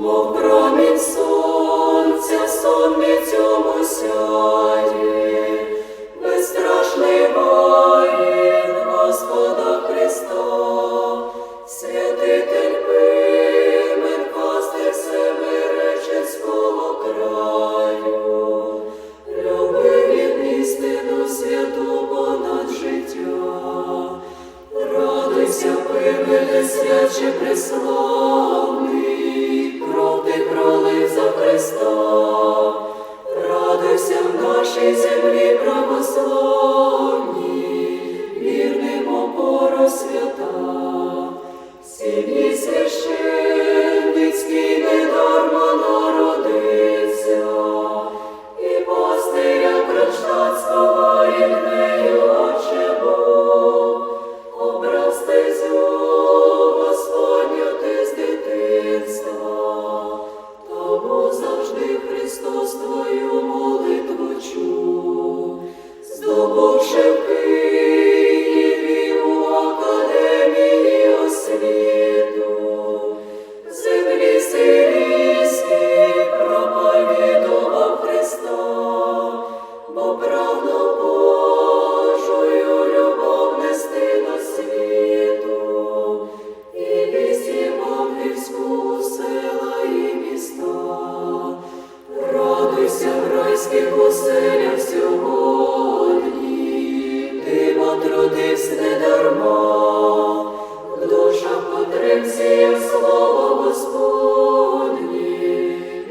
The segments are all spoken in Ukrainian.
мов промінь сонця, сонницю сяє, безстрашний воїн Господа Христа, святитель пимен, пастир краю, любив він істину святу понад життя, радуйся, пиве, свяче прислав. царських оселях сьогодні, ти потрудись недарма, душа потребці слово Господні,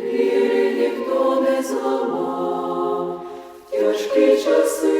віри ніхто не зламав, тяжкі часи.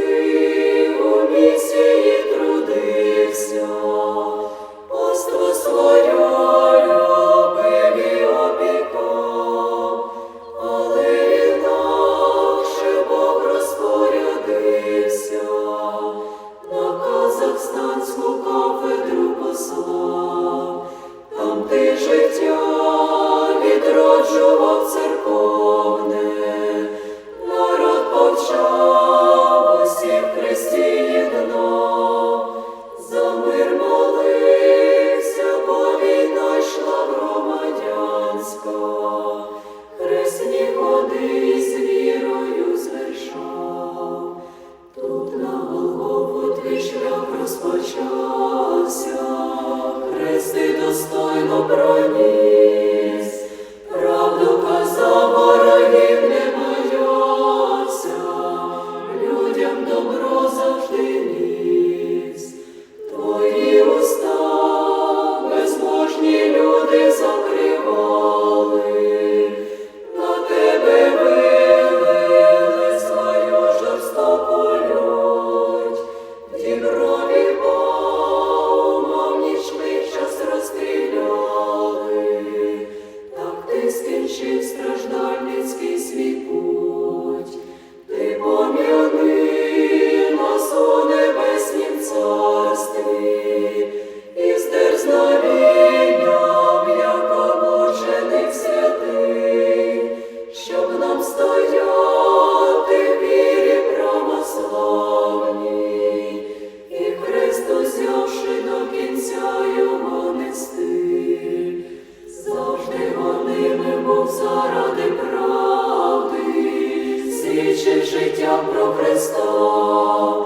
життя про Христа,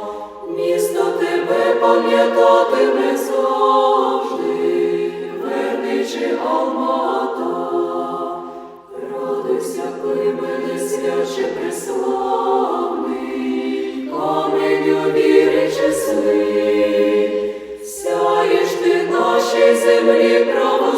місто тебе пам'ятати, пам'ятатиме завжди, верничи алмата, радуйся, коли мене свяче приславний, каменю віри числи, сяєш ти нашій землі права.